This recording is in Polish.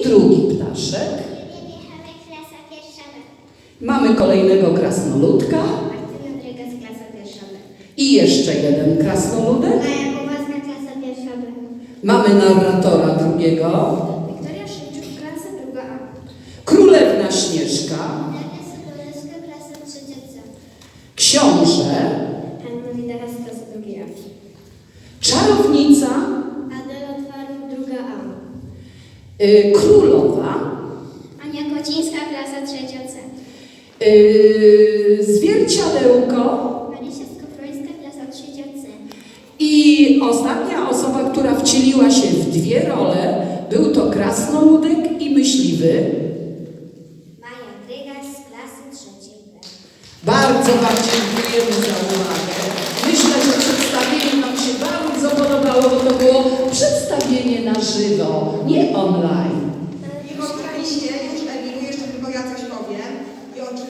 I drugi ptaszek. Mamy kolejnego krasnoludka. I jeszcze jeden krasnoludek. Mamy narratora drugiego. Wiktoria Szymczuk, klasa druga A. Królewna Śnieżka. Książę. Czarownica. Adela Twarów, druga A. y, Królowa. Ania Kocińska, klasa trzecia C. y, Zwierciadełko. Marysia Skowrońska, klasa trzecia C. I ostatnia osoba, która wcieliła się w dwie role, był to krasnoludek i myśliwy. Maja Drygas, klasy trzeciej B. Bardzo Wam dziękujemy za uwagę. żywo, nie online.